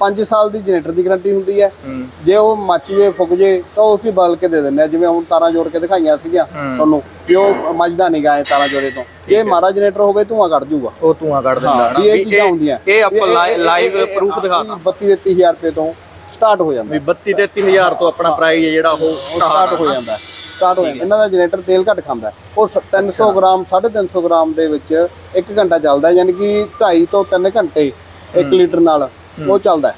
5 ਸਾਲ ਦੀ ਜਨਰੇਟਰ ਦੀ ਗਾਰੰਟੀ ਹੁੰਦੀ ਹੈ। ਜੇ ਉਹ ਮੱਚ ਜੇ ਫੁੱਕ ਜੇ ਤਾਂ ਉਹ ਅਸੀਂ ਬਦਲ ਕੇ ਦੇ ਦਿੰਦੇ ਆ ਜਿਵੇਂ ਹੁਣ ਤਾਰਾਂ ਜੋੜ ਕੇ ਦਿਖਾਈਆਂ ਸੀਗੀਆਂ ਤੁਹਾਨੂੰ ਕਿ ਉਹ ਮੱਝਦਾ ਨਹੀਂ ਗਾਏ ਤਾਰਾਂ ਜੋੜੇ ਤੋਂ। ਜੇ ਮਾੜਾ ਜਨਰੇਟਰ ਹੋਵੇ ਧੂਆਂ ਕੱਢ ਜੂਗਾ। ਉਹ ਧੂਆਂ ਕੱਢ ਦਿੰਦਾ ਵੀ ਇਹ ਚੀਜ਼ਾਂ ਹੁੰਦੀਆਂ। ਇਹ ਆਪਾਂ ਇਹ- ਲਾਈਵ ਇਹ- ਇਹ- ਪ੍ਰੂਫ ਹਾਂ, ਦਿਖਾਤਾ 32 33000 ਰੁਪਏ ਤੋਂ ਸਟਾਰਟ ਹੋ ਜਾਂਦਾ। ਵੀ 32 33000 ਤੋਂ ਆਪਣਾ ਪ੍ਰਾਈਸ ਹੈ ਜਿਹੜਾ ਉਹ ਸਟਾਰਟ ਹੋ ਜਾਂਦਾ। ਸਟਾਰਟ ਹੋ ਜਾਂਦਾ। ਇਹਨਾਂ ਦਾ ਜਨਰੇਟਰ ਤੇਲ ਘੱਟ ਖਾਂਦਾ। ਉਹ ਸ- 300 ਗ੍ਰਾਮ 350 ਗ੍ਰਾਮ ਦੇ ਵਿੱਚ 1 ਘੰਟਾ ਚੱਲਦਾ ਯਾਨੀ ਕਿ 2.5 ਤੋਂ 3 ਘੰਟੇ 1 ਲੀਟਰ ਨਾਲ। ਉਹ ਚੱਲਦਾ।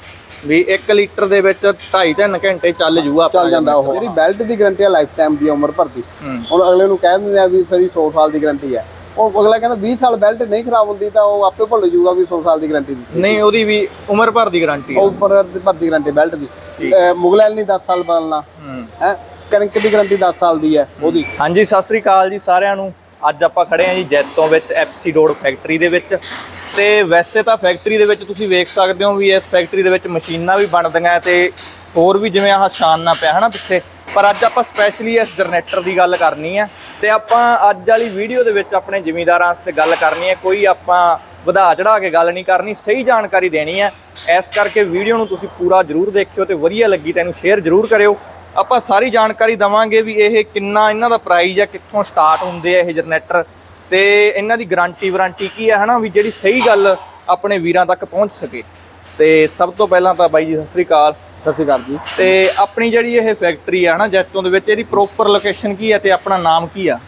ਵੀ 1 ਲੀਟਰ ਦੇ ਵਿੱਚ 2.5 3 ਘੰਟੇ ਚੱਲ ਜੂਗਾ ਚੱਲ ਜਾਂਦਾ ਉਹ। ਜਿਹੜੀ ਬੈਲਟ ਦੀ ਗਾਰੰਟੀ ਹੈ ਲਾਈਫ ਟਾਈਮ ਦੀ ਉਮਰ ਭਰ ਦੀ। ਹੁਣ ਅਗਲੇ ਨੂੰ ਕਹਿ ਦਿੰਦੇ ਆ ਵੀ ਸਾਡੀ 100 ਸਾਲ ਦੀ ਗਾਰੰਟੀ ਹੈ ਉਹ ਅਗਲਾ ਕਹਿੰਦਾ 20 ਸਾਲ ਬੈਲਟ ਨਹੀਂ ਖਰਾਬ ਹੁੰਦੀ ਤਾਂ ਉਹ ਆਪੇ ਭੁੱਲ ਜਾਊਗਾ ਵੀ 100 ਸਾਲ ਦੀ ਗਾਰੰਟੀ ਦਿੱਤੀ ਨਹੀਂ ਉਹਦੀ ਵੀ ਉਮਰ ਭਰ ਦੀ ਗਾਰੰਟੀ ਹੈ ਦੀ ਭਰ ਦੀ ਗਾਰੰਟੀ ਬੈਲਟ ਦੀ। ਮੁਗਲੈਲ ਨਹੀਂ 10 ਸਾਲ ਬਦਲਣਾ ਹੂੰ। ਕਣਕ ਦੀ ਗਾਰੰਟੀ 10 ਸਾਲ ਦੀ ਹੈ ਉਹਦੀ। ਹਾਂਜੀ ਸਤਿ ਸ੍ਰੀ ਅਕਾਲ ਜੀ ਸਾਰਿਆਂ ਨੂੰ। ਅੱਜ ਆਪਾਂ ਖੜੇ ਹਾਂ ਜੀ ਜੈਤੋਂ ਵਿੱਚ ਐਪਸੀ ਰੋਡ ਫੈਕਟਰੀ ਦੇ ਵਿੱਚ। ਤੇ ਵੈਸੇ ਤਾਂ ਫੈਕਟਰੀ ਦੇ ਵਿੱਚ ਤੁਸੀਂ ਵੇਖ ਸਕਦੇ ਹੋ ਵੀ ਇਸ ਫੈਕਟਰੀ ਦੇ ਵਿੱਚ ਮਸ਼ੀਨਾਂ ਵੀ ਬਣਦੀਆਂ ਤੇ ਹੋਰ ਵੀ ਜਿਵੇਂ ਆਹ ਸ਼ਾਨਾ ਪਿਆ ਹਨਾ ਪਿੱਛੇ। ਪਰ ਅੱਜ ਆਪਾਂ ਸਪੈਸ਼ਲੀ ਇਸ ਜਨਰੇਟਰ ਦੀ ਗੱਲ ਕਰਨੀ ਹੈ ਤੇ ਆਪਾਂ ਅੱਜ ਵਾਲੀ ਵੀਡੀਓ ਦੇ ਵਿੱਚ ਆਪਣੇ ਜ਼ਿਮੀਂਦਾਰਾਂ ਵਾਸਤੇ ਗੱਲ ਕਰਨੀ ਹੈ ਕੋਈ ਆਪਾਂ ਵਧਾ ਚੜਾ ਕੇ ਗੱਲ ਨਹੀਂ ਕਰਨੀ, ਸਹੀ ਜਾਣਕਾਰੀ ਦੇਣੀ ਹੈ ਇਸ ਕਰਕੇ ਵੀਡੀਓ ਨੂੰ ਤੁਸੀਂ ਪੂਰਾ ਜਰੂਰ ਦੇਖਿਓ ਤੇ ਵਧੀਆ ਲੱਗੀ ਤੈਨੂੰ ਸ਼ੇਅਰ ਜਰੂਰ ਕਰਿਓ। ਆਪਾਂ ਸਾਰੀ ਜਾਣਕਾਰੀ ਦਵਾਂਗੇ ਵੀ ਇਹ ਕਿੰਨਾ ਇਹਨਾਂ ਦਾ ਪ੍ਰਾਈਸ ਹੈ ਕਿੱਥੋਂ ਸਟਾਰਟ ਹੁੰਦੇ ਆ ਇਹ ਜਨਰੇਟਰ ਤੇ ਇਹਨਾਂ ਦੀ ਗਾਰੰਟੀ ਵਾਰੰਟੀ ਕੀ ਹੈ ਹਨਾ ਵੀ ਜਿਹੜੀ ਸਹੀ ਗੱਲ ਆਪਣੇ ਵੀਰਾਂ ਤੱਕ ਪਹੁੰਚ ਸਕੇ। ਤੇ ਸਭ ਤੋਂ ਪਹਿਲਾਂ ਤਾਂ ਬਾਈ ਜੀ ਸਤਿ ਸ੍ਰੀ ਅਕਾਲ। ਸਤਿ ਸ਼੍ਰੀ ਅਕਾਲ ਜੀ। ਤੇ ਆਪਣੀ ਜਿਹੜੀ ਇਹ ਫੈਕਟਰੀ ਆ ਹਨਾ ਜੈਤੋਂ ਦੇ ਵਿੱਚ ਇਹਦੀ ਪ੍ਰੋਪਰ ਲੋਕੇਸ਼ਨ ਕੀ ਹੈ ਤੇ ਆਪਣਾ ਨਾਮ ਕੀ ਆ?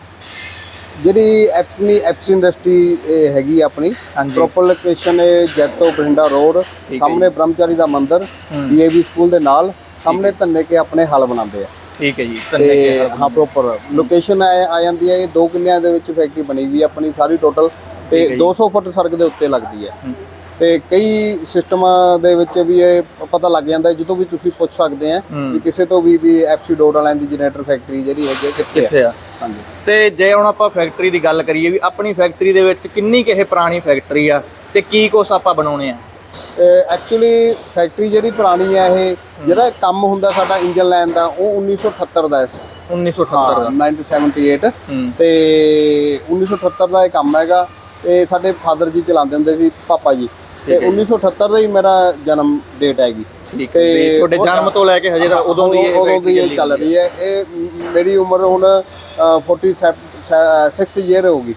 ਜਿਹੜੀ ਆਪਣੀ ਐਪਸੀ ਇੰਡਸਟਰੀ ਹੈਗੀ ਆ ਆਪਣੀ। ਪ੍ਰੋਪਰ ਲੋਕੇਸ਼ਨ ਹੈ ਜੈਤੋ ਬਠਿੰਡਾ ਰੋਡ ਸਾਹਮਣੇ ਬ੍ਰਹਮਚਾਰੀ ਦਾ ਮੰਦਿਰ ਡੀਏਵੀ ਸਕੂਲ ਦੇ ਨਾਲ ਸਾਹਮਣੇ ਧੰਨੇ ਕੇ ਆਪਣੇ ਹਲ ਬਣਾਉਂਦੇ ਆ। ਠੀਕ ਹੈ ਜੀ ਤੇ ਹਾਂ ਪ੍ਰੋਪਰ ਲੋਕੇਸ਼ਨ ਆ ਜਾਂਦੀ ਹੈ ਇਹ ਦੋ ਕਿੱਲਿਆਂ ਦੇ ਵਿੱਚ ਫੈਕਟਰੀ ਬਣੀ ਵੀ ਆਪਣੀ ਸਾਰੀ ਟੋਟਲ ਤੇ 200 ਫੁੱਟ ਸੜਕ ਦੇ ਉੱਤੇ ਲੱਗਦੀ ਹੈ। ਤੇ ਕਈ ਸਿਸਟਮਾਂ ਦੇ ਵਿੱਚ ਵੀ ਇਹ ਪਤਾ ਲੱਗ ਜਾਂਦਾ ਹੈ, ਜਦੋਂ ਵੀ ਤੁਸੀਂ ਪੁੱਛ ਸਕਦੇ ਆ ਵੀ ਕਿਸੇ ਤੋਂ ਵੀ ਵੀ ਐਫਸੀ ਡੋਡ ਵਾਲਿਆਂ ਦੀ ਜਨਰੇਟਰ ਫੈਕਟਰੀ ਜਿਹੜੀ ਹੈਗੀ ਹੈ, ਕਿੱਥੇ ਹੈ? ਕਿੱਥੇ ਆ? ਹਾਂਜੀ। ਤੇ ਜੇ ਹੁਣ ਆਪਾਂ ਫੈਕਟਰੀ ਦੀ ਗੱਲ ਕਰੀਏ ਵੀ ਆਪਣੀ ਫੈਕਟਰੀ ਦੇ ਵਿੱਚ ਕਿੰਨੀ ਕੁ ਇਹ ਪੁਰਾਣੀ ਫੈਕਟਰੀ ਆ ਤੇ ਕੀ ਕੁਛ ਆਪਾਂ ਬਣਾਉਣੇ ਆ? ਐਕਚੁਅਲੀ ਫੈਕਟਰੀ ਜਿਹੜੀ ਪੁਰਾਣੀ ਹੈ ਇਹ ਜਿਹੜਾ ਕੰਮ ਹੁੰਦਾ ਸਾਡਾ ਇੰਜਨ ਲਾਈਨ ਦਾ ਉਹ 1978 ਦਾ ਹੈ। 1978 ਹਾਂ 1978 ਹੂੰ। ਤੇ 1978 ਦਾ ਇਹ ਕੰਮ ਹੈਗਾ। ਇਹ ਸਾਡੇ ਫਾਦਰ ਜੀ ਚਲਾਉਂਦੇ ਹੁੰਦੇ ਸੀ ਪਾਪਾ ਜੀ। ਤੇ 1978 ਦਾ ਹੀ ਮੇਰਾ ਜਨਮ ਡੇਟ ਹੈਗੀ ਵੀ ਤੁਹਾਡੇ ਜਨਮ ਤੋਂ ਲੈ ਕੇ ਹਜੇ ਤਾਂ ਉਦੋਂ ਦੀ ਇਹ ਉਦੋਂ ਦੀ ਇਹ ਚੱਲ ਰਹੀ ਹੈ। ਇਹ ਮੇਰੀ ਉਮਰ ਹੁਣ ਅ, 46 ਇਅਰ ਹੋ ਗਈ।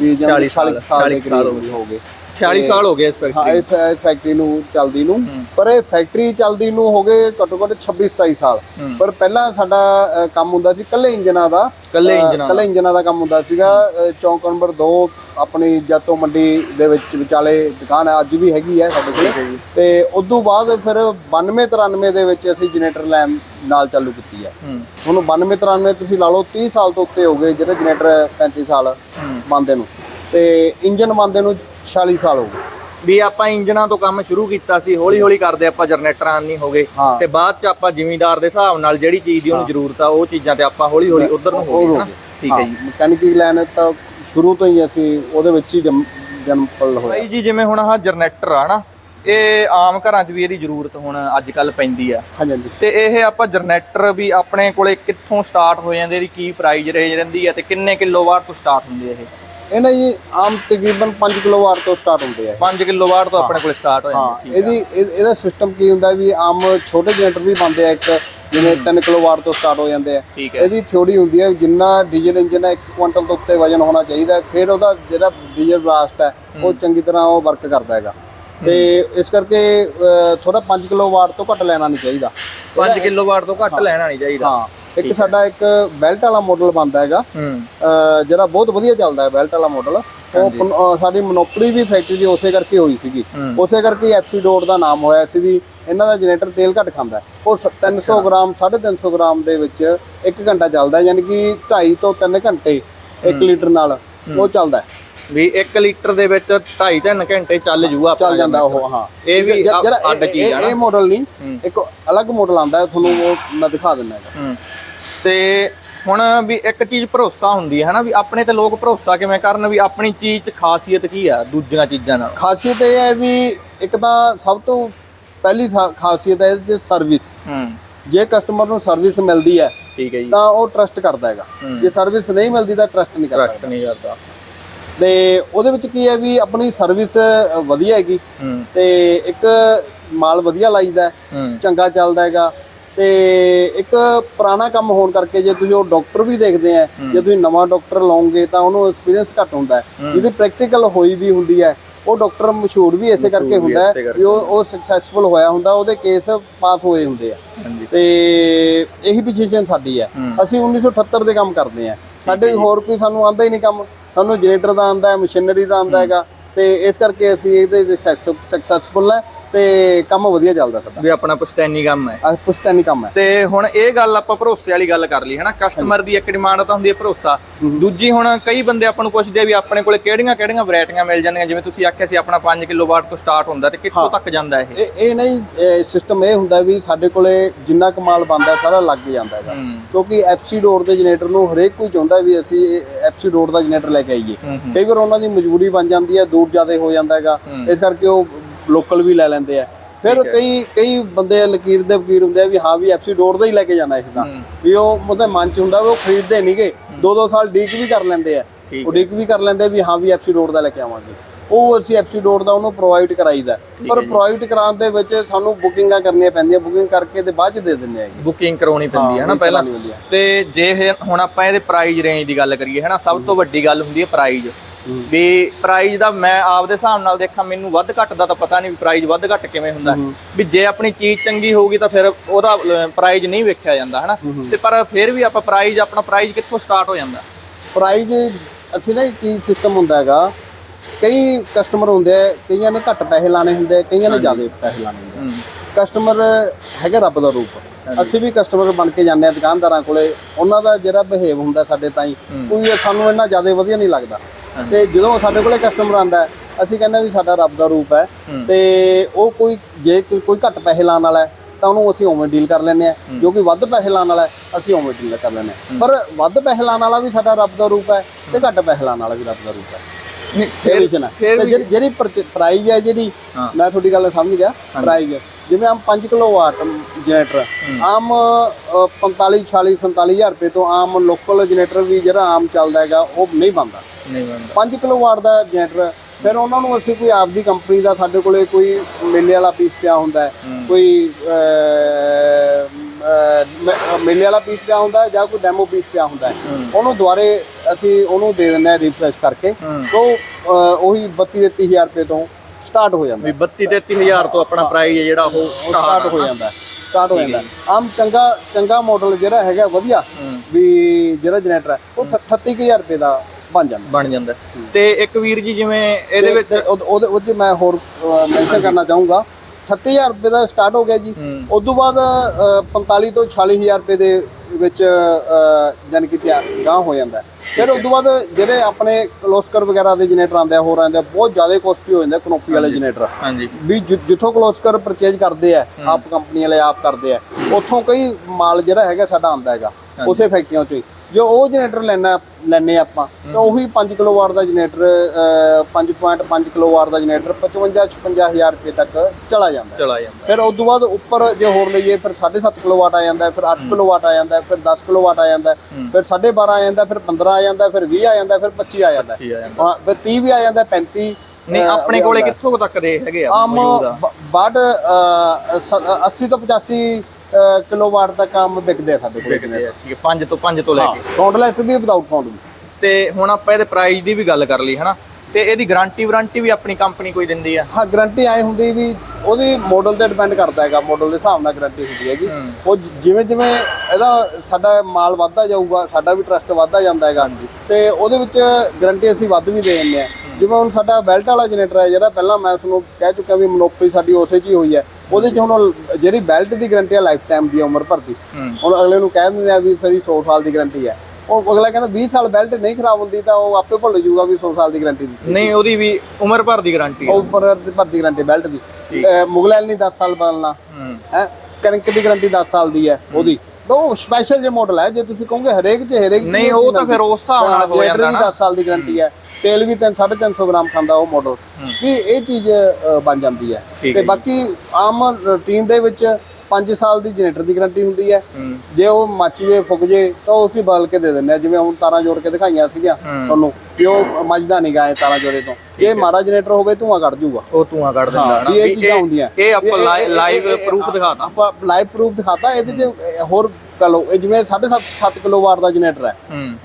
ਵੀ ਜਨਮ 40 ਸਾਲ, 40 ਸਾਲ ਦੇ 40 ਸਾਲ ਕਰੀਬ ਹੋ ਗਏ। 46 ਸਾਲ ਹੋ ਗਏ ਇਸ ਹਾਂ ਫੈਕਟਰੀ ਇਸ ਇਸ ਫੈਕਟਰੀ ਨੂੰ ਚੱਲਦੀ ਨੂੰ। ਪਰ ਇਹ ਫੈਕਟਰੀ ਚੱਲਦੀ ਨੂੰ ਹੋ ਗਏ ਘੱਟੋ ਘੱਟ 26 27 ਸਾਲ। ਪਰ ਪਹਿਲਾਂ ਸਾਡਾ ਅ, ਕੰਮ ਹੁੰਦਾ ਸੀ ਕੱਲੇ ਇੰਜਨਾਂ ਦਾ। ਕੱਲੇ ਅ, ਇੰਜਨਾਂ ਕੱਲੇ ਇੰਜਨਾਂ ਦਾ ਕੰਮ ਹੁੰਦਾ ਸੀਗਾ। ਅ, ਚੌਂਕ ਨੰਬਰ 2 ਆਪਣੀ ਜਾਤੋ ਮੰਡੀ ਦੇ ਵਿੱਚ ਵਿਚਾਲੇ ਦੁਕਾਨ ਹੈ। ਅੱਜ ਵੀ ਹੈਗੀ ਹੈ ਸਾਡੇ ਕੋਲ। ਤੇ ਉਦੋਂ ਬਾਅਦ ਫਿਰ 92 93 ਦੇ ਵਿੱਚ ਅਸੀਂ ਜਨਰੇਟਰ ਲੈਣ ਨਾਲ ਚਾਲੂ ਕੀਤੀ ਹੈ। ਹੂੰ। ਹੁਣ 92 93 ਤੁਸੀਂ ਲਾ ਲਓ 30 ਸਾਲ ਤੋਂ ਉੱਤੇ ਹੋ ਗਏ ਜਿਹੜੇ ਜਨਰੇਟਰ 35 ਸਾਲ ਮੰਨਦੇ ਨੂੰ। ਤੇ ਇੰਜਨ ਮੰਨਦੇ ਨੂੰ 46 ਸਾਲ ਹੋ ਗਏ। ਵੀ ਆਪਾਂ ਇੰਜਨਾਂ ਤੋਂ ਕੰਮ ਸ਼ੁਰੂ ਕੀਤਾ ਸੀ ਹੌਲੀ ਹੌਲੀ ਕਰਦੇ ਆਪਾਂ ਜਨਰੇਟਰਾਂ ਨਹੀਂ ਹੋ ਗਏ। ਹਾਂ। ਤੇ ਬਾਅਦ ਚ ਆਪਾਂ ਜ਼ਿਮੀਂਦਾਰ ਦੇ ਹਿਸਾਬ ਨਾਲ ਜਿਹੜੀ ਚੀਜ਼ ਦੀ ਉਹਨੂੰ ਜ਼ਰੂਰਤ ਆ ਉਹ ਚੀਜ਼ਾਂ ਤੇ ਆਪਾਂ ਹੌਲੀ ਹੌਲੀ ਉਧਰ ਨੂੰ ਹੋ ਗਏ ਹਨਾ। ਠੀਕ ਹੈ ਜੀ। ਮਕੈਨਿਕਲ ਲਾਈਨ ਤਾਂ ਸ਼ੁਰੂ ਤੋਂ ਹੀ ਅਸੀਂ ਉਹਦੇ ਵਿੱਚ ਹੀ ਜੰਮ- ਜਨਮ ਪਲ ਹੋਇਆ। ਭਾਈ ਜੀ ਜਿਵੇਂ ਹੁਣ ਆਹ ਜਨਰੇਟਰ ਆ ਨਾ ਇਹ ਆਮ ਘਰਾਂ 'ਚ ਵੀ ਇਹਦੀ ਜ਼ਰੂਰਤ ਹੁਣ ਅੱਜ ਕੱਲ ਪੈਂਦੀ ਆ। ਹਾਂਜੀ ਹਾਂਜੀ। ਤੇ ਇਹ ਆਪਾਂ ਜਨਰੇਟਰ ਵੀ ਆਪਣੇ ਕੋਲੇ ਕਿੱਥੋਂ ਸਟਾਰਟ ਹੋ ਜਾਂਦੇ ਇਹਦੀ ਕੀ ਪ੍ਰਾਈਸ ਰੇਂਜ ਰਹਿੰਦੀ ਆ ਤੇ ਕਿੰਨੇ ਕਿਲੋਵਾਟ ਤੋਂ ਸਟਾਰਟ ਹੁੰਦੇ ਆ ਇਹ? ਇਹ ਨਾ ਜੀ ਆਮ ਤਕਰੀਬਨ 5 ਕਿਲੋਵਾਟ ਤੋਂ ਸਟਾਰਟ ਹੁੰਦੇ ਆ ਇਹ। 5 ਕਿਲੋਵਾਟ ਤੋਂ ਆਪਣੇ ਕੋਲੇ ਸਟਾਰਟ ਹੋ ਹਾਂ ਜਾਂਦੇ ਇਹਦੀ ਇਹ- ਇਹਦਾ ਸਿਸਟਮ ਕੀ ਹੁੰਦਾ ਵੀ ਆਮ ਛੋਟੇ ਜਨਰੇਟਰ ਵੀ ਬਣਦੇ ਆ ਇੱਕ ਜਿਵੇਂ 3 ਕਿਲੋਵਾਟ ਤੋਂ ਸਟਾਰਟ ਹੋ ਜਾਂਦੇ ਆ। ਹੈ। ਇਹਦੀ ਥਿਉਰੀ ਹੁੰਦੀ ਹੈ ਜਿੰਨਾ ਡੀਜ਼ਲ ਇੰਜਨ ਹੈ 1 ਕੁਇੰਟਲ ਤੋਂ ਉੱਤੇ ਵਜਨ ਹੋਣਾ ਚਾਹੀਦਾ ਹੈ, ਫਿਰ ਉਹਦਾ ਜਿਹੜਾ ਡੀਜ਼ਲ ਬਲਾਸਟ ਹੈ ਉਹ ਚੰਗੀ ਤਰ੍ਹਾਂ ਉਹ ਵਰਕ ਕਰਦਾ ਹੈਗਾ। ਤੇ ਇਸ ਕਰਕੇ ਥੋੜਾ 5 ਕਿਲੋਵਾਟ ਤੋਂ ਘੱਟ ਲੈਣਾ ਨਹੀਂ ਚਾਹੀਦਾ। 5 ਕਿਲੋਵਾਟ ਤੋਂ ਘੱਟ ਲੈਣਾ ਨਹੀਂ ਚਾਹੀਦਾ। ਹਾਂ। ਇੱਕ ਸਾਡਾ ਇੱਕ ਬੈਲਟ ਵਾਲਾ ਮਾਡਲ ਬਣਦਾ ਹੈਗਾ। ਜਿਹੜਾ ਬਹੁਤ ਵਧੀਆ ਚੱਲਦਾ ਹੈ ਬੈਲਟ ਵਾਲਾ ਮਾਡਲ ਉਹ ਸਾਡੀ ਮੋਨੋਪਲੀ ਵੀ ਫੈਕਟਰੀ ਦੀ ਉਸੇ ਕਰਕੇ ਹੋਈ ਸੀਗੀ। ਉਸੇ ਕਰਕੇ ਐਫਸੀ ਡੋਟ ਦਾ ਨਾਮ ਹੋਇਆ। ਸੀ ਵੀ ਇਹਨਾਂ ਦਾ ਜਨਰੇਟਰ ਤੇਲ ਘੱਟ ਖਾਂਦਾ। ਉਹ ਸ- 300 ਗ੍ਰਾਮ 350 ਗ੍ਰਾਮ ਦੇ ਵਿੱਚ 1 ਘੰਟਾ ਚੱਲਦਾ ਯਾਨੀ ਕਿ 2.5 ਤੋਂ 3 ਘੰਟੇ 1 ਲੀਟਰ ਨਾਲ ਉਹ ਚੱਲਦਾ। ਵੀ 1 ਲੀਟਰ ਦੇ ਵਿੱਚ 2.5 3 ਘੰਟੇ ਚੱਲ ਜੂਗਾ ਚੱਲ ਜਾਂਦਾ ਉਹ ਹਾਂ। ਇਹ ਵੀ ਅੱਡ ਚੀਜ਼ ਆ ਇਹ ਮਾਡਲ ਨਹੀਂ ਇੱਕ ਅਲੱਗ ਮਾਡਲ ਆਂਦਾ ਤੁਹਾਨੂੰ ਉਹ ਮੈਂ ਦਿਖਾ ਦਿੰਦਾ ਤੇ ਹੁਣ ਵੀ ਇੱਕ ਚੀਜ਼ ਭਰੋਸਾ ਹੁੰਦੀ ਹੈ ਹਨਾ ਵੀ ਆਪਣੇ ਤੇ ਲੋਕ ਭਰੋਸਾ ਕਿਵੇਂ ਕਰਨ ਵੀ ਆਪਣੀ ਚੀਜ਼ 'ਚ ਖਾਸੀਅਤ ਕੀ ਆ ਦੂਜੀਆਂ ਚੀਜ਼ਾਂ ਨਾਲ? ਖਾਸੀਅਤ ਇਹ ਹੈ ਵੀ ਇੱਕ ਤਾਂ ਸਭ ਤੋਂ ਪਹਿਲੀ ਖਾਸੀਅਤ ਹੈ ਇਹਦੇ ਸਰਵਿਸ ਜੇ ਕਸਟਮਰ ਨੂੰ ਸਰਵਿਸ ਮਿਲਦੀ ਹੈ ਠੀਕ ਹੈ ਜੀ। ਤਾਂ ਉਹ ਟਰਸਟ ਕਰਦਾ ਹੈਗਾ। ਜੇ ਸਰਵਿਸ ਨਹੀਂ ਮਿਲਦੀ ਤਾਂ ਟਰਸਟ ਨਹੀਂ ਕਰਦਾ ਟਰਸਟ ਨਹੀਂ ਕਰਦਾ। ਤੇ ਉਹਦੇ ਵਿੱਚ ਕੀ ਹੈ ਵੀ ਆਪਣੀ ਸਰਵਿਸ ਵਧੀਆ ਹੈਗੀ। ਤੇ ਇੱਕ ਮਾਲ ਵਧੀਆ ਲਾਈਦਾ ਚੰਗਾ ਚੱਲਦਾ ਹੈਗਾ। ਤੇ ਇੱਕ ਪੁਰਾਣਾ ਕੰਮ ਹੋਣ ਕਰਕੇ ਜੇ ਤੁਸੀਂ ਉਹ ਡਾਕਟਰ ਵੀ ਦੇਖਦੇ ਆ ਜੇ ਤੁਸੀਂ ਨਵਾਂ ਡਾਕਟਰ ਲਾਓਗੇ ਤਾਂ ਉਹਨੂੰ ਐਕਸਪੀਰੀਅੰਸ ਘੱਟ ਹੁੰਦਾ ਹੈ। ਜਿਹਦੀ ਪ੍ਰੈਕਟੀਕਲ ਹੋਈ ਵੀ ਹੁੰਦੀ ਹੈ ਉਹ ਡਾਕਟਰ ਮਸ਼ਹੂਰ ਵੀ ਇਸੇ ਕਰਕੇ ਹੁੰਦਾ ਹੈ ਵੀ ਉਹ ਉਹ ਸਕਸੈਸਫੁਲ ਹੋਇਆ ਹੁੰਦਾ ਉਹਦੇ ਕੇਸ ਪਾਸ ਹੋਏ ਹੁੰਦੇ ਆ। ਤੇ ਇਹੀ ਪੋਜੀਸ਼ਨ ਸਾਡੀ ਹੈ। ਅਸੀਂ 1978 ਦੇ ਕੰਮ ਕਰਦੇ ਆ। ਸਾਡੇ ਹੋਰ ਕੋਈ ਸਾਨੂੰ ਆਂਦਾ ਹੀ ਨਹੀਂ ਕੰਮ। ਸਾਨੂੰ ਜਨਰੇਟਰ ਦਾ ਆਂਦਾ ਹੈ ਮਸ਼ੀਨਰੀ ਦਾ ਆਂਦਾ ਹੈਗਾ ਤੇ ਇਸ ਕਰਕੇ ਅਸੀਂ ਇਹਦੇ ਸਕਸੈਸਫੁਲ ਹੈ। ਤੇ ਕੰਮ ਵਧੀਆ ਚੱਲਦਾ ਸਾਡਾ। ਵੀ ਆਪਣਾ ਪੁਸ਼ਤੈਨੀ ਕੰਮ ਹੈ। ਆ ਪੁਸ਼ਤੈਨੀ ਕੰਮ ਹੈ। ਤੇ ਹੁਣ ਇਹ ਗੱਲ ਆਪਾਂ ਭਰੋਸੇ ਵਾਲੀ ਗੱਲ ਕਰ ਲਈ ਹੈ ਨਾ ਕਸਟਮਰ ਦੀ ਇੱਕ ਡਿਮਾਂਡ ਤਾਂ ਹੁੰਦੀ ਹੈ ਭਰੋਸਾ। ਦੂਜੀ ਹੁਣ ਕਈ ਬੰਦੇ ਆਪਾਂ ਨੂੰ ਪੁੱਛਦੇ ਆ ਵੀ ਆਪਣੇ ਕੋਲੇ ਕਿਹੜੀਆਂ ਕਿਹੜੀਆਂ ਵੈਰਾਈਟੀਆਂ ਮਿਲ ਜਾਂਦੀਆਂ ਜਿਵੇਂ ਤੁਸੀਂ ਆਖਿਆ ਸੀ ਆਪਣਾ 5 ਕਿਲੋ ਵਾਟ ਤੋਂ ਸਟਾਰਟ ਹੁੰਦਾ ਤੇ ਕਿੱਥੋਂ ਤੱਕ ਜਾਂਦਾ ਇਹ? ਇਹ ਇਹ ਨਹੀਂ ਸਿਸਟਮ ਇਹ ਹੁੰਦਾ ਵੀ ਸਾਡੇ ਕੋਲੇ ਜਿੰਨਾ ਕਮਾਲ ਬੰਦਾ ਸਾਰਾ ਲੱਗ ਜਾਂਦਾ ਹੈਗਾ। ਕਿਉਂਕਿ ਐਫਸੀ ਡੋਰ ਦੇ ਜਨਰੇਟਰ ਨੂੰ ਹਰੇਕ ਕੋਈ ਚਾਹੁੰਦਾ ਵੀ ਅਸੀਂ ਐਫਸੀ ਡੋਰ ਦਾ ਜਨਰੇਟਰ ਲੈ ਕੇ ਆਈਏ। ਕਈ ਵਾਰ ਉਹਨਾਂ ਦੀ ਮਜਬੂਰੀ ਬਣ ਜਾਂਦੀ ਹੈ ਦੂਰ ਜ਼ਿਆਦਾ ਹੋ ਜਾਂਦਾ ਹੈਗਾ। ਇਸ ਕਰਕੇ ਉਹ ਲੋਕਲ ਵੀ ਲੈ ਲੈਂਦੇ ਆ। ਫਿਰ ਕਈ ਕਈ ਬੰਦੇ ਲਕੀਰ ਦੇ ਵਕੀਰ ਹੁੰਦੇ ਆ ਵੀ ਹਾਂ ਵੀ ਐਫਸੀ ਡੋਰ ਦਾ ਹੀ ਲੈ ਕੇ ਜਾਣਾ ਇਸ ਦਾ। ਵੀ ਉਹ ਉਹਦੇ ਮਨ ਚ ਹੁੰਦਾ ਵੀ ਉਹ ਖਰੀਦਦੇ ਨਹੀਂਗੇ ਦੋ ਦੋ ਸਾਲ ਡੀਕ ਵੀ ਕਰ ਲੈਂਦੇ ਆ। ਉਹ ਡੀਕ ਵੀ ਕਰ ਲੈਂਦੇ ਵੀ ਹਾਂ ਵੀ ਐਫਸੀ ਡੋਰ ਦਾ ਲੈ ਕੇ ਆਵਾਂਗੇ। ਉਹ ਅਸੀਂ ਐਫਸੀ ਡੋਰ ਦਾ ਉਹਨੂੰ ਪ੍ਰੋਵਾਈਡ ਕਰਾਈਦਾ। ਪਰ ਪ੍ਰੋਵਾਈਡ ਕਰਾਉਣ ਦੇ ਵਿੱਚ ਸਾਨੂੰ ਬੁਕਿੰਗਾਂ ਕਰਨੀਆਂ ਪੈਂਦੀਆਂ। ਬੁਕਿੰਗ ਕਰਕੇ ਤੇ ਬਾਅਦ ਚ ਦੇ ਦਿੰਦੇ ਹੈਗੇ। ਬੁਕਿੰਗ ਕਰਾਉਣੀ ਪੈਂਦੀ ਹੈ ਨਾ ਪਹਿਲਾਂ। ਤੇ ਜੇ ਹੁਣ ਆਪਾਂ ਇਹਦੇ ਪ੍ਰਾਈਜ਼ ਰੇਂਜ ਦੀ ਗੱਲ ਕਰੀਏ ਹੈ ਨਾ ਸਭ ਤੋਂ ਵੱਡੀ ਗੱਲ ਹੁੰਦੀ ਹੈ ਪ੍ਰਾਈਜ਼ ਵੀ ਪ੍ਰਾਈਜ਼ ਦਾ ਮੈਂ ਆਪਦੇ ਹਿਸਾਬ ਨਾਲ ਦੇਖਾਂ ਮੈਨੂੰ ਵੱਧ ਘੱਟ ਦਾ ਤਾਂ ਪਤਾ ਨਹੀਂ ਵੀ ਪ੍ਰਾਈਜ਼ ਵੱਧ ਘੱਟ ਕਿਵੇਂ ਹੁੰਦਾ। ਵੀ ਜੇ ਆਪਣੀ ਚੀਜ਼ ਚੰਗੀ ਹੋਊਗੀ ਤਾਂ ਫਿਰ ਉਹਦਾ ਪ੍ਰਾਈਜ਼ ਨਹੀਂ ਵੇਖਿਆ ਜਾਂਦਾ ਹਨਾ? ਤੇ ਪਰ ਫਿਰ ਵੀ ਆਪਾਂ ਪ੍ਰਾਈਜ਼ ਆਪਣਾ ਪ੍ਰਾਈਜ਼ ਕਿੱਥੋਂ ਸਟਾਰਟ ਹੋ ਜਾਂਦਾ? ਪ੍ਰਾਈਜ਼ ਅਸੀਂ ਨਾ ਕੀ ਸਿਸਟਮ ਹੁੰਦਾ ਹੈਗਾ ਕਈ ਕਸਟਮਰ ਹੁੰਦੇ ਆ ਕਈਆਂ ਨੇ ਘੱਟ ਪੈਸੇ ਲਾਣੇ ਹੁੰਦੇ ਆ ਕਈਆਂ ਨੇ ਜ਼ਿਆਦਾ ਪੈਸੇ ਲਾਣੇ ਹੁੰਦੇ ਆ। ਕਸਟਮਰ ਹੈਗਾ ਰੱਬ ਦਾ ਰੂਪ। ਅਸੀਂ ਵੀ ਕਸਟਮਰ ਬਣ ਕੇ ਜਾਂਦੇ ਆ ਦੁਕਾਨਦਾਰਾਂ ਕੋਲੇ ਉਹਨਾਂ ਦਾ ਜਿਹੜਾ ਬਿਹੇਵ ਹੁੰਦਾ ਸਾਡੇ ਤਾਈਂ ਕੋਈ ਸਾਨੂੰ ਇੰਨਾ ਜ਼ਿਆਦਾ ਵਧੀਆ ਨਹੀਂ ਲੱਗਦਾ। ਤੇ ਜਦੋਂ ਸਾਡੇ ਕੋਲੇ ਕਸਟਮਰ ਆਂਦਾ ਅਸੀਂ ਕਹਿੰਦੇ ਵੀ ਸਾਡਾ ਰੱਬ ਦਾ ਰੂਪ ਹੈ ਤੇ ਉਹ ਕੋਈ ਜੇ ਕੋਈ ਘੱਟ ਪੈਸੇ ਲਾਣ ਵਾਲਾ ਤਾਂ ਉਹਨੂੰ ਅਸੀਂ ਉਵੇਂ ਡੀਲ ਕਰ ਲੈਂਦੇ ਆ ਜੋ ਕਿ ਵੱਧ ਪੈਸੇ ਲਾਣ ਵਾਲਾ ਅਸੀਂ ਉਵੇਂ ਡੀਲ ਕਰ ਲੈਂਦੇ ਆ ਪਰ ਵੱਧ ਪੈਸੇ ਲਾਣ ਵਾਲਾ ਵੀ ਸਾਡਾ ਰੱਬ ਦਾ ਰੂਪ ਹੈ ਤੇ ਘੱਟ ਪੈਸੇ ਲਾਣ ਵਾਲਾ ਵੀ ਰੱਬ ਦਾ ਰੂਪ ਹੈ। ਨਹੀਂ, ਫਿਰ ਜਿਹੜੀ ਪ੍ਰਾਈਜ਼ ਹੈ ਜਿਹੜੀ। ਮੈਂ ਤੁਹਾਡੀ ਗੱਲ ਸਮਝ ਗਿਆ ਪ੍ਰਾਈਜ਼ ਜਿਵੇਂ ਆਮ 5 ਕਿਲੋ ਵਾਟ ਜਨਰੇਟਰ ਆਮ ਅ, 45 46 47000 ਰੁਪਏ ਤੋਂ ਆਮ ਲੋਕਲ ਜਨਰੇਟਰ ਵੀ ਜਿਹੜਾ ਆਮ ਚੱਲਦਾ ਹੈਗਾ ਉਹ ਨਹੀਂ ਬਣਦਾ। ਨਹੀਂ ਬਣਦਾ। 5 ਕਿਲੋ ਵਾਟ ਦਾ ਜਨਰੇਟਰ ਫਿਰ ਉਹਨਾਂ ਨੂੰ ਅਸੀਂ ਕੋਈ ਆਪਦੀ ਕੰਪਨੀ ਦਾ ਸਾਡੇ ਕੋਲੇ ਕੋਈ ਮੇਲੇ ਵਾਲਾ ਪੀਸ ਪਿਆ ਹੁੰਦਾ ਕੋਈ ਮੇਲੇ ਵਾਲਾ ਪੀਸ ਪਿਆ ਹੁੰਦਾ ਜਾਂ ਕੋਈ ਡੈਮੋ ਪੀਸ ਪਿਆ ਹੁੰਦਾ ਉਹਨੂੰ ਦੁਬਾਰੇ ਅਸੀਂ ਉਹਨੂੰ ਦੇ ਦਿੰਦੇ ਹਾਂ ਰਿਫਰੈਸ਼ ਕਰਕੇ। ਤੋਂ ਉਹੀ 32 33000 ਰੁਪਏ ਤੋਂ ਸਟਾਰਟ ਹੋ ਜਾਂਦਾ। ਵੀ 32 33000 ਤੋਂ ਆਪਣਾ ਪ੍ਰਾਈਜ਼ ਹੈ ਜਿਹੜਾ ਉਹ ਸਟਾਰਟ ਹੋ ਜਾਂਦਾ ਸਟਾਰਟ ਹੋ ਜਾਂਦਾ। ਆਮ ਚੰਗਾ ਚੰਗਾ ਮਾਡਲ ਜਿਹੜਾ ਹੈਗਾ ਵਧੀਆ ਵੀ ਜਿਹੜਾ ਜਨਰੇਟਰ ਹੈ ਉਹ 38000 ਰੁਪਏ ਦਾ ਬਣ ਜਾਂਦਾ। ਬਣ ਜਾਂਦਾ। ਤੇ ਇੱਕ ਵੀਰ ਜੀ ਜਿਵੇਂ ਇਹਦੇ ਵਿੱਚ ਉਹਦੇ ਉਹ 'ਚ ਮੈਂ ਹੋਰ ਮੈਂਸ਼ਨ ਕਰਨਾ ਚਾਹੂੰਗਾ। 38000 ਰੁਪਏ ਦਾ ਸਟਾਰਟ ਹੋ ਗਿਆ ਜੀ। ਉਸ ਤੋਂ ਬਾਅਦ ਅ, 45 ਤੋਂ 46000 ਰੁਪਏ ਦੇ ਵਿੱਚ ਜਾਨ ਕਿ ਤਿਆਰ ਗਾਂ ਹੋ ਜਾਂਦਾ। ਫਿਰ ਉਸ ਤੋਂ ਬਾਅਦ ਜਿਹੜੇ ਆਪਣੇ ਕਲੋਸਕਰ ਵਗੈਰਾ ਦੇ ਜਨਰੇਟਰ ਆਉਂਦੇ ਆ ਹੋਰ ਆਉਂਦੇ ਆ ਬਹੁਤ ਜ਼ਿਆਦਾ ਕੋਸਟਲੀ ਹੋ ਜਾਂਦੇ ਕਨੋਪੀ ਵਾਲੇ ਜਨਰੇਟਰ। ਹਾਂਜੀ। ਵੀ ਜਿੱਥੋਂ ਕਲੋਸਕਰ ਪਰਚੇਜ ਕਰਦੇ ਆ ਆਪ ਕੰਪਨੀ ਵਾਲੇ ਆਪ ਕਰਦੇ ਆ ਉੱਥੋਂ ਕਈ ਮਾਲ ਜਿਹੜਾ ਹੈਗਾ ਸਾਡਾ ਆਉਂਦਾ ਹੈਗਾ ਉਸੇ ਫੈਕਟਰੀਆਂ ਚੋਂ ਹੀ। ਜੋ ਉਹ ਜਨਰੇਟਰ ਲੈਣਾ ਲੈਣੇ ਆਪਾਂ ਤਾਂ ਉਹੀ 5 ਕਿਲੋਵਾਟ ਦਾ ਜਨਰੇਟਰ 5.5 ਕਿਲੋਵਾਟ ਦਾ ਜਨਰੇਟਰ 55 56000 ਰੁਪਏ ਤੱਕ ਚਲਾ ਜਾਂਦਾ। ਚਲਾ ਜਾਂਦਾ ਫਿਰ ਉਸ ਤੋਂ ਬਾਅਦ ਉੱਪਰ ਜੇ ਹੋਰ ਲਈਏ ਫਿਰ 7.5 ਕਿਲੋਵਾਟ ਆ ਜਾਂਦਾ ਫਿਰ 8 ਕਿਲੋਵਾਟ ਆ ਜਾਂਦਾ ਫਿਰ 10 ਕਿਲੋਵਾਟ ਆ ਜਾਂਦਾ ਫਿਰ 12.5 ਆ ਜਾਂਦਾ ਫਿਰ 15 ਆ ਜਾਂਦਾ ਫਿਰ 20 ਆ ਜਾਂਦਾ ਫਿਰ 25 ਆ ਜਾਂਦਾ ਹੈ। ਫਿਰ 30 ਵੀ ਆ ਜਾਂਦਾ ਹੈ, 35 ਨਹੀਂ ਆਪਣੇ ਕੋਲੇ। ਕਿੱਥੋਂ ਤੱਕ ਦੇ ਹੈਗੇ ਆ ਮੌਜੂਦ ਆ ਬ- ਬਾਹਠ ਅ, ਸ- 80 ਤੋਂ 85 ਅ, ਕਿਲੋਵਾਟ ਤੱਕ ਆਮ ਵਿਕਦੇ ਆ ਸਾਡੇ ਕੋਲ। ਠੀਕ ਹੈ 5 ਤੋਂ 5 ਤੋਂ ਲੈ ਕੇ। ਸਾਊਂਡਲੈਸ ਵੀ ਵਿਦਆਊਟ ਸਾਊਂਡ ਵੀ। ਤੇ ਹੁਣ ਆਪਾਂ ਇਹਦੇ ਪ੍ਰਾਈਸ ਦੀ ਵੀ ਗੱਲ ਕਰ ਲਈ ਹਨਾ? ਤੇ ਇਹਦੀ ਗਾਰੰਟੀ ਵਾਰੰਟੀ ਵੀ ਆਪਣੀ ਕੰਪਨੀ ਕੋਈ ਦਿੰਦੀ ਆ? ਹਾਂ ਗਾਰੰਟੀ ਆਏ ਹੁੰਦੀ ਵੀ ਉਹਦੀ ਮਾਡਲ ਤੇ ਡਿਪੈਂਡ ਕਰਦਾ ਹੈਗਾ ਮਾਡਲ ਦੇ ਹਿਸਾਬ ਨਾਲ ਗਾਰੰਟੀ ਹੁੰਦੀ ਹੈਗੀ। ਉਹ ਜਿਵੇਂ ਜਿਵੇਂ ਇਹਦਾ ਸਾਡਾ ਮਾਲ ਵੱਧਦਾ ਜਾਊਗਾ ਸਾਡਾ ਵੀ ਟਰਸਟ ਵੱਧਦਾ ਜਾਂਦਾ ਹੈਗਾ। ਤੇ ਉਹਦੇ ਵਿੱਚ ਗਾਰੰਟੀ ਅਸੀਂ ਵੱਧ ਵੀ ਦੇ ਦਿੰਦੇ ਆ। ਜਿਵੇਂ ਹੁਣ ਸਾਡਾ ਬੈਲਟ ਵਾਲਾ ਜਨਰੇਟਰ ਹੈ ਜਿਹੜਾ ਪਹਿਲਾਂ ਮੈਂ ਤੁਹਾਨੂੰ ਕਹਿ ਚੁੱਕਿਆ ਵੀ ਮੋਨੋਪੋਲੀ ਸਾਡੀ ਉਸੇ 'ਚ ਹੀ ਹੋਈ ਹੈ। ਉਹਦੇ 'ਚ ਹੁਣ ਜਿਹੜੀ ਬੈਲਟ ਦੀ ਗਾਰੰਟੀ ਹੈ ਲਾਈਫ ਟਾਈਮ ਦੀ ਹੈ, ਉਮਰ ਭਰ ਦੀ। ਹੂੰ। ਹੁਣ ਅਗਲੇ ਨੂੰ ਕਹਿ ਦਿੰਦੇ ਆ ਵੀ ਸਾਡੀ 100 ਸਾਲ ਦੀ ਗਾਰੰਟੀ ਹੈ ਉਹ ਅਗਲਾ ਕਹਿੰਦਾ 20 ਸਾਲ ਬੈਲਟ ਨਹੀਂ ਖਰਾਬ ਹੁੰਦੀ ਤਾਂ ਉਹ ਆਪੇ ਭੁੱਲ ਜਾਊਗਾ ਵੀ 100 ਸਾਲ ਦੀ ਗਾਰੰਟੀ ਦਿੱਤੀ ਨਹੀਂ ਉਹਦੀ ਵੀ ਉਮਰ ਭਰ ਦੀ ਗਾਰੰਟੀ ਆ। ਉਹ ਉੱਪਰ ਦੀ ਗਾਰੰਟੀ ਬੈਲਟ ਦੀ। ਮੁਗਲੈਲ ਨਹੀਂ 10 ਸਾਲ ਬਦਲਣਾ। ਹੂੰ। ਹੈ? ਕਣਕ ਦੀ ਗਾਰੰਟੀ 10 ਸਾਲ ਦੀ ਹੈ। ਉਹਦੀ। ਉਹ ਸਪੈਸ਼ਲ ਜੇ ਮਾਡਲ ਹੈ ਜੇ ਤੁਸੀਂ ਕਹੋਗੇ ਹਰੇਕ ਚ ਹਰੇਕ ਨਹੀਂ, ਉਹ ਤਾਂ ਫਿਰ ਉਸ ਹਿਸਾਬ ਨਾਲ ਹੋ ਜਾਂਦਾ ਵੀ 10 ਸਾਲ ਦੀ ਗਾਰੰਟੀ ਹੈ ਤੇਲ ਵੀ 3 350 ਗ੍ਰਾਮ ਖਾਂਦਾ ਉਹ ਮਾਡਲ ਵੀ ਇਹ ਚੀਜ਼ ਬਣ ਜਾਂਦੀ ਹੈ। ਤੇ ਬਾਕੀ ਆਮ ਰੂਟੀਨ ਦੇ ਵਿੱਚ 5 ਸਾਲ ਦੀ ਜਨਰੇਟਰ ਦੀ ਗਾਰੰਟੀ ਹੁੰਦੀ ਹੈ। ਜੇ ਉਹ ਮੱਚ ਜੇ ਫੁੱਕ ਜੇ ਤਾਂ ਉਹ ਅਸੀਂ ਬਦਲ ਕੇ ਦੇ ਦਿੰਦੇ ਆ ਜਿਵੇਂ ਹੁਣ ਤਾਰਾਂ ਜੋੜ ਕੇ ਦਿਖਾਈਆਂ ਸੀਗੀਆਂ ਤੁਹਾਨੂੰ ਕਿ ਉਹ ਮੱਝਦਾ ਨਹੀਂ ਗਾਏ ਤਾਰਾਂ ਜੋੜੇ ਤੋਂ। ਜੇ ਮਾੜਾ ਜਨਰੇਟਰ ਹੋਵੇ ਧੂਆਂ ਕੱਢ ਜੂਗਾ। ਉਹ ਧੂਆਂ ਕੱਢ ਦਿੰਦਾ ਵੀ ਇਹ ਚੀਜ਼ਾਂ ਹੁੰਦੀਆਂ। ਇਹ ਆਪਾਂ ਇਹ- ਇਹ- ਲਾਈਵ ਇਹ- ਪ੍ਰੂਫ ਦਿਖਾਤਾ। ਆਪਾਂ ਲਾਈਵ ਪ੍ਰੂਫ ਦਿਖਾਤਾ। ਇਹਦੇ 'ਚ ਇਹ ਹੋਰ ਕਹੋ ਇਹ ਜਿਵੇਂ 7.5 7 ਕਿਲੋਵਾਟ ਦਾ ਜਨਰੇਟਰ ਹੈ।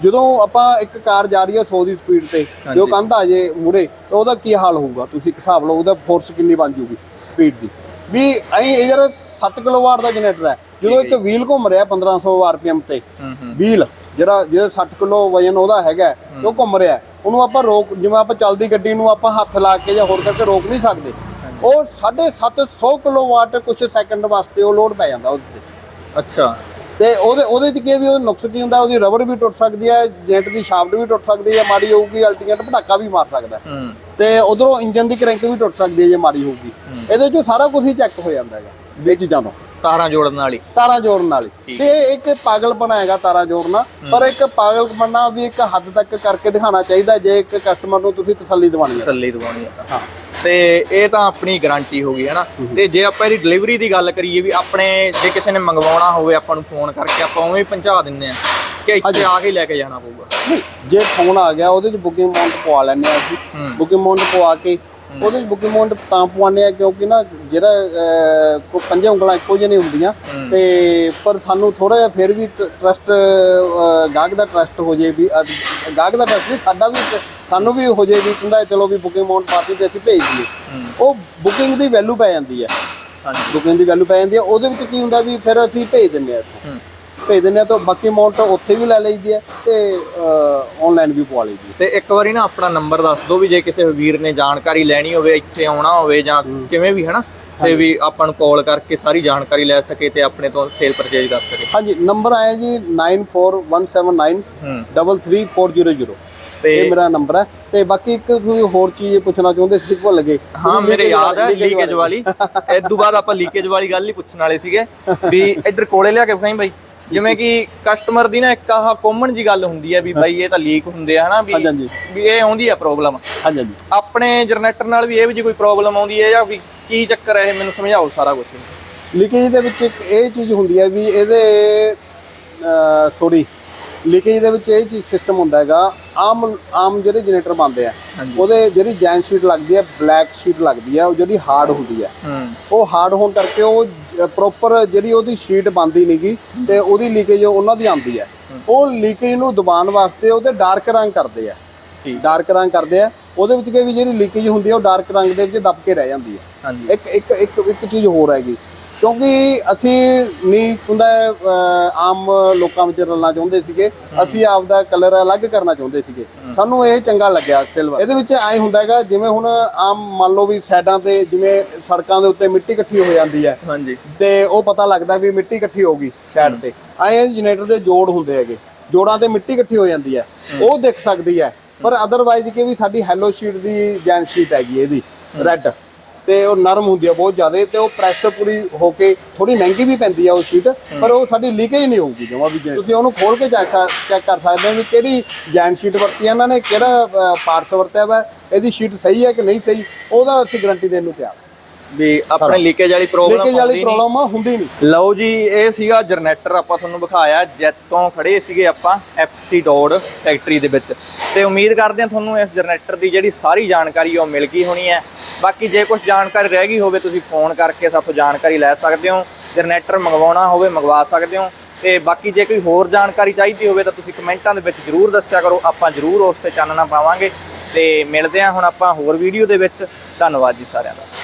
ਜਦੋਂ ਆਪਾਂ ਇੱਕ ਕਾਰ ਜਾ ਰਹੀ ਹੈ 100 ਦੀ ਸਪੀਡ ਤੇ ਜੋ ਕੰਧ ਆ ਜੇ ਮੂਰੇ ਤਾਂ ਉਹਦਾ ਕੀ ਹਾਲ ਹੋਊਗਾ? ਤੁਸੀਂ ਹਿਸਾਬ ਲਓ ਉਹਦਾ ਫੋਰਸ ਕਿੰਨੀ ਬਣ ਜੂਗੀ ਸਪੀਡ ਦੀ? ਵੀ ਐਂ ਇਹ ਜਿਹੜਾ 7 ਕਿਲੋਵਾਟ ਦਾ ਜਨਰੇਟਰ ਹੈ ਜਦੋਂ ਇੱਕ ਵੀਲ ਘੁੰਮ ਰਿਹਾ 1500 ਆਰਪੀਐਮ ਤੇ ਵੀਲ ਜਿਹੜਾ ਜਿਹੜਾ 60 ਕਿਲੋ ਵਜਨ ਉਹਦਾ ਹੈਗਾ ਉਹ ਘੁੰਮ ਰਿਹਾ। ਉਹਨੂੰ ਆਪਾਂ ਰੋਕ ਜਿਵੇਂ ਆਪਾਂ ਚੱਲਦੀ ਗੱਡੀ ਨੂੰ ਆਪਾਂ ਹੱਥ ਲਾ ਕੇ ਜਾਂ ਹੋਰ ਕਰਕੇ ਰੋਕ ਨਹੀਂ ਸਕਦੇ ਉਹ 750 ਕਿਲੋਵਾਟ ਕੁਝ ਸੈਕਿੰਡ ਵਾਸਤੇ ਉਹ ਲੋਡ ਪੈ ਜਾਂਦਾ ਉਹਦੇ ਤੇ। ਅੱਛਾ। ਤੇ ਉਹਦੇ ਉਹਦੇ ਚ ਕੀ ਵੀ ਉਹ ਨੁਕਸ ਕੀ ਹੁੰਦਾ ਉਹਦੀ ਰਬੜ ਵੀ ਟੁੱਟ ਸਕਦੀ ਹੈ ਜੈਂਟ ਦੀ ਸ਼ਾਫਟ ਵੀ ਟੁੱਟ ਸਕਦੀ ਹੈ ਮਾੜੀ ਹੋਊਗੀ ਅਲਟੀਮੇਟ ਪਟਾਕਾ ਵੀ ਮਾਰ ਸਕਦਾ। ਤੇ ਉਧਰੋਂ ਇੰਜਨ ਦੀ ਕਰੰਕ ਵੀ ਟੁੱਟ ਸਕਦੀ ਹੈ ਜੇ ਮਾੜੀ ਹੋਊਗੀ। ਇਹਦੇ ਚੋਂ ਸਾਰਾ ਕੁਝ ਹੀ ਚੈੱਕ ਹੋ ਜਾਂਦਾ ਹੈਗਾ ਇਹ ਚੀਜ਼ਾਂ ਤੋਂ। ਤਾਰਾਂ ਜੋੜਨ ਵਾਲੀ। ਤਾਰਾਂ ਜੋੜਨ ਵਾਲੀ। ਤੇ ਇੱਕ ਪਾਗਲਪਨਾ ਹੈਗਾ ਤਾਰਾਂ ਜੋੜਨਾ ਪਰ ਇੱਕ ਪਾਗਲਪਨਾ ਵੀ ਇੱਕ ਹੱਦ ਤੱਕ ਕਰਕੇ ਦਿਖਾਉਣਾ ਚਾਹੀਦਾ ਜੇ ਇੱਕ ਕਸਟਮਰ ਨੂੰ ਤੁਸੀਂ ਤਸੱਲੀ ਦਿਵਾਣੀ ਹੈ। ਤਸੱਲੀ ਦਵਾਉਣੀ ਹੈ ਹਾਂ। ਤੇ ਇਹ ਤਾਂ ਆਪਣੀ ਗਾਰੰਟੀ ਹੋ ਗਈ ਹੈ ਨਾ? ਤੇ ਜੇ ਆਪਾਂ ਇਹਦੀ ਡਿਲੀਵਰੀ ਦੀ ਗੱਲ ਕਰੀਏ ਵੀ ਆਪਣੇ ਜੇ ਕਿਸੇ ਨੇ ਮੰਗਵਾਉਣਾ ਹੋਵੇ ਆਪਾਂ ਨੂੰ ਫੋਨ ਕਰਕੇ ਆਪਾਂ ਉਵੇਂ ਹੀ ਪਹੁੰਚਾ ਦਿੰਦੇ ਆ ਕਿ ਇੱਥੇ ਆ ਕੇ ਲੈ ਕੇ ਜਾਣਾ ਪਊਗਾ। ਨਹੀਂ ਜੇ ਫੋਨ ਆ ਗਿਆ ਉਹਦੇ ਚ ਬੁਕਿੰਗ ਅਮਾਉਂਟ ਪਵਾ ਲੈਣੇ ਆ ਅਸੀਂ। ਬੁਕਿੰਗ ਅਮਾਉਂਟ ਪਵਾ ਕੇ ਉਹਦੇ ਚ ਬੁਕਿੰਗ ਅਮਾਉਂਟ ਤਾਂ ਪਵਾਉਂਦੇ ਆ ਕਿਉਂਕਿ ਨਾ ਜਿਹੜਾ ਕੋ ਪੰਜੇ ਉਂਗਲਾਂ ਇੱਕੋ ਜਿਹੀਆਂ ਨਹੀਂ ਹੁੰਦੀਆਂ ਤੇ ਪਰ ਸਾਨੂੰ ਥੋੜਾ ਜਿਹਾ ਫਿਰ ਵੀ ਟਰਸਟ ਗਾਹਕ ਦਾ ਟਰਸਟ ਹੋ ਜੇ ਵੀ ਗਾਹਕ ਦਾ ਟਰਸਟ ਸਾਡਾ ਵੀ ਸਾਨੂੰ ਵੀ ਹੋ ਜੇ ਵੀ ਕਹਿੰਦਾ ਚਲੋ ਵੀ ਬੁਕਿੰਗ ਅਮਾਉਂਟ ਪਾਤੀ ਤੇ ਅਸੀਂ ਭੇਜ ਦਈਏ। ਉਹ ਬੁਕਿੰਗ ਦੀ ਵੈਲਿਊ ਪੈ ਜਾਂਦੀ ਹੈ। ਹਾਂਜੀ। ਬੁਕਿੰਗ ਦੀ ਵੈਲਿਊ ਪੈ ਜਾਂਦੀ ਹੈ। ਉਹਦੇ ਵਿੱਚ ਕੀ ਹੁੰਦਾ ਵੀ ਫਿਰ ਅਸੀਂ ਭੇਜ ਦਿੰਦੇ ਆ ਭੇਜ ਦਿੰਦੇ ਆ ਤਾਂ ਬਾਕੀ ਅਮਾਉਂਟ ਉੱਥੇ ਵੀ ਲੈ ਲਈਦੀ ਹੈ ਤੇ ਆਨਲਾਈਨ ਵੀ ਪਵਾ ਲਈਦੀ ਤੇ ਇੱਕ ਵਾਰੀ ਨਾ ਆਪਣਾ ਨੰਬਰ ਦੱਸ ਦਿਓ ਵੀ ਜੇ ਕਿਸੇ ਵੀਰ ਨੇ ਜਾਣਕਾਰੀ ਲੈਣੀ ਹੋਵੇ ਇੱਥੇ ਆਉਣਾ ਹੋਵੇ ਜਾਂ ਕਿਵੇਂ ਵੀ ਹਨਾ? ਤੇ ਵੀ ਆਪਾਂ ਨੂੰ ਕਾਲ ਕਰਕੇ ਸਾਰੀ ਜਾਣਕਾਰੀ ਲੈ ਸਕੇ ਤੇ ਆਪਣੇ ਤੋਂ ਸੇਲ ਪਰਚੇਜ ਕਰ ਸਕੇ। ਹਾਂਜੀ ਨੰਬਰ ਆਇਆ ਜੀ 94179 ਹੂੰ। 33400 ਤੇ ਇਹ ਮੇਰਾ ਨੰਬਰ ਹੈ। ਤੇ ਬਾਕੀ ਇੱਕ ਤੁਸੀਂ ਹੋਰ ਚੀਜ਼ ਪੁੱਛਣਾ ਚਾਹੁੰਦੇ ਸੀ ਭੁੱਲ ਗਏ। ਹਾਂ ਮੇਰੇ ਯਾਦ ਹੈ ਲੀਕੇਜ ਵਾਲੀ। ਇਦੋਂ ਬਾਅਦ ਆਪਾਂ ਲੀਕੇਜ ਵਾਲੀ ਗੱਲ ਹੀ ਪੁੱਛਣ ਵਾਲੇ ਸੀਗੇ ਵੀ ਇੱਧਰ ਕੋਲੇ ਲਿਆ ਕੇ ਵਿਖਾਈ ਬਾਈ। ਜਿਵੇਂ ਕਿ ਕਸਟਮਰ ਦੀ ਨਾ ਇੱਕ ਆਹ ਕਾਮਨ ਜੀ ਗੱਲ ਹੁੰਦੀ ਹੈ ਵੀ ਬਾਈ ਇਹ ਤਾਂ ਲੀਕ ਹੁੰਦੇ ਆ ਹਨਾ ਵੀ। ਵੀ ਇਹ ਆਉਂਦੀ ਆ ਪ੍ਰੋਬਲਮ ਹਾਂਜੀ ਹਾਂਜੀ। ਆਪਣੇ ਜਨਰੇਟਰ ਨਾਲ ਵੀ ਇਹ ਵੀ ਜੇ ਕੋਈ ਪ੍ਰੋਬਲਮ ਆਉਂਦੀ ਹੈ ਜਾਂ ਵੀ ਕੀ ਚੱਕਰ ਹੈ ਇਹ ਮੈਨੂੰ ਸਮਝਾਓ ਸਾਰਾ ਕੁਝ ਲੀਕੇਜ ਦੇ ਵਿੱਚ ਇੱਕ ਇਹ ਚੀਜ਼ ਹੁੰਦੀ ਹੈ ਵੀ ਇਹਦੇ ਸੋਰੀ ਲੀਕੇਜ ਦੇ ਵਿੱਚ ਇਹ ਚੀਜ਼ ਸਿਸਟਮ ਹੁੰਦਾ ਹੈਗਾ ਆਮ ਆਮ ਜਿਹੜੇ ਜਨਰੇਟਰ ਬਣਦੇ ਆ ਉਹਦੇ ਜਿਹੜੀ ਜੈਨ ਸ਼ੀਟ ਲੱਗਦੀ ਹੈ ਬਲੈਕ ਸ਼ੀਟ ਲੱਗਦੀ ਹੈ ਉਹ ਜਿਹੜੀ ਹਾਰਡ ਹੁੰਦੀ ਹੈ। ਉਹ ਹਾਰਡ ਹੋਣ ਕਰਕੇ ਉਹ ਪ੍ਰੋਪਰ ਜਿਹੜੀ ਉਹਦੀ ਸ਼ੀਟ ਬੰਦੀ ਨਹੀਂਗੀ ਤੇ ਉਹਦੀ ਲੀਕੇਜ ਉਹਨਾਂ ਦੀ ਆਉਂਦੀ ਹੈ। ਉਹ ਲੀਕੇਜ ਨੂੰ ਦਬਾਉਣ ਵਾਸਤੇ ਉਹਦੇ ਡਾਰਕ ਰੰਗ ਕਰਦੇ ਆ। ਡਾਰਕ ਰੰਗ ਕਰਦੇ ਆ। ਉਹਦੇ ਵਿੱਚ ਕੀ ਵੀ ਜਿਹੜੀ ਲੀਕੇਜ ਹੁੰਦੀ ਹੈ ਉਹ ਡਾਰਕ ਰੰਗ ਦੇ ਵਿੱਚ ਦਬ ਕੇ ਰਹਿ ਜਾਂਦੀ ਹੈ ਇੱਕ ਇੱਕ ਇੱਕ ਇੱਕ ਚੀਜ਼ ਹੋਰ ਹੈਗੀ। ਕਿਉਂਕਿ ਅਸੀਂ ਨਹੀਂ ਹੁੰਦਾ ਆਮ ਲੋਕਾਂ ਵਿੱਚ ਰਲਣਾ ਚਾਹੁੰਦੇ ਸੀਗੇ। ਅਸੀਂ ਆਪਦਾ ਕਲਰ ਅਲੱਗ ਕਰਨਾ ਚਾਹੁੰਦੇ ਸੀਗੇ। ਸਾਨੂੰ ਇਹ ਚੰਗਾ ਲੱਗਿਆ ਸਿਲਵਰ ਇਹਦੇ ਵਿੱਚ ਐਂ ਹੁੰਦਾ ਹੈਗਾ ਜਿਵੇਂ ਹੁਣ ਆਮ ਮੰਨ ਲਓ ਵੀ ਸਾਈਡਾਂ ਤੇ ਜਿਵੇਂ ਸੜਕਾਂ ਦੇ ਉੱਤੇ ਮਿੱਟੀ ਇਕੱਠੀ ਹੋ ਜਾਂਦੀ ਹੈ। ਹਾਂਜੀ। ਤੇ ਉਹ ਪਤਾ ਲੱਗਦਾ ਵੀ ਮਿੱਟੀ ਇਕੱਠੀ ਹੋ ਗਈ ਸਾਈਡ ਤੇ। ਐਂ ਜਨਰੇਟਰ ਦੇ ਜੋੜ ਹੁੰਦੇ ਹੈਗੇ। ਜੋੜਾਂ ਤੇ ਮਿੱਟੀ ਇਕੱਠੀ ਹੋ ਜਾਂਦੀ ਹੈ। ਉਹ ਦਿਖ ਸਕਦੀ ਹੈ। ਪਰ ਅਦਰਵਾਈਜ਼ ਕਿ ਵੀ ਸਾਡੀ ਹੈਲੋ ਸ਼ੀਟ ਦੀ ਜੈਨ ਸ਼ੀਟ ਹੈਗੀ ਇਹਦੀ। ਰੈੱਡ ਤੇ ਉਹ ਨਰਮ ਹੁੰਦੀ ਹੈ ਬਹੁਤ ਜ਼ਿਆਦਾ ਤੇ ਉਹ ਪ੍ਰੈਸ ਪੂਰੀ ਹੋ ਕੇ ਥੋੜੀ ਮਹਿੰਗੀ ਵੀ ਪੈਂਦੀ ਆ ਉਹ ਸ਼ੀਟ ਪਰ ਉਹ ਸਾਡੀ ਲੀਕੇਜ ਨਹੀਂ ਹੋਊਗੀ ਜਮਾ ਵੀ। ਤੁਸੀਂ ਉਹਨੂੰ ਖੋਲ ਕੇ ਚੈੱਕ ਕਰ ਸਕਦੇ ਹੋ ਵੀ ਕਿਹੜੀ ਜੈਨ ਸ਼ੀਟ ਵਰਤੀ ਹੈ ਇਹਨਾਂ ਨੇ ਕਿਹੜਾ ਪਾਰਟਸ ਵਰਤਿਆ ਵਾ ਇਹਦੀ ਸ਼ੀਟ ਸਹੀ ਹੈ ਕਿ ਨਹੀਂ ਸਹੀ ਉਹਦਾ ਅਸੀਂ ਗਾਰੰਟੀ ਦੇਣ ਨੂੰ ਤਿਆਰ ਵੀ ਆਪਣੇ ਲੀਕੇਜ ਵਾਲੀ ਪ੍ਰੋਬਲਮ ਲੀਕੇਜ ਵਾਲੀ ਪ੍ਰੋਬਲਮ ਹੁੰਦੀ ਨਹੀਂ। ਲਓ ਜੀ ਇਹ ਸੀਗਾ ਜਨਰੇਟਰ ਆਪਾਂ ਤੁਹਾਨੂੰ ਵਿਖਾਇਆ ਜੈਤੋਂ ਖੜੇ ਸੀਗੇ ਆਪਾਂ ਐਫਸੀ ਡੋਡ ਫੈਕਟਰੀ ਦੇ ਵਿੱਚ। ਤੇ ਉਮੀਦ ਕਰਦੇ ਹਾਂ ਤੁਹਾਨੂੰ ਇਸ ਜਨਰੇਟਰ ਦੀ ਜਿਹੜੀ ਸਾਰੀ ਜਾਣਕਾਰੀ ਉਹ ਮਿਲ ਗਈ ਹੋਣੀ ਹੈ। ਬਾਕੀ ਜੇ ਕੁਝ ਜਾਣਕਾਰੀ ਰਹਿ ਗਈ ਹੋਵੇ, ਤੁਸੀਂ ਫੋਨ ਕਰਕੇ ਸਾਥੋਂ ਜਾਣਕਾਰੀ ਲੈ ਸਕਦੇ ਹੋ, ਜਨਰੇਟਰ ਮੰਗਵਾਉਣਾ ਹੋਵੇ, ਮੰਗਵਾ ਸਕਦੇ ਹੋ। ਤੇ ਬਾਕੀ ਜੇ ਕੋਈ ਹੋਰ ਜਾਣਕਾਰੀ ਚਾਹੀਦੀ ਹੋਵੇ, ਤਾਂ ਤੁਸੀਂ ਕਮੈਂਟਾਂ ਦੇ ਵਿੱਚ ਜਰੂਰ ਦੱਸਿਆ ਕਰੋ, ਆਪਾਂ ਜਰੂਰ ਉਸ ਤੇ ਚਾਨਣਾ ਪਾਵਾਂਗੇ। ਤੇ ਮਿਲਦੇ ਹਾਂ ਹੁਣ ਆਪਾਂ ਹੋਰ ਵੀਡੀਓ ਦੇ ਵਿੱਚ। ਧੰਨਵਾਦ ਜੀ ਸਾਰਿਆਂ ਦਾ।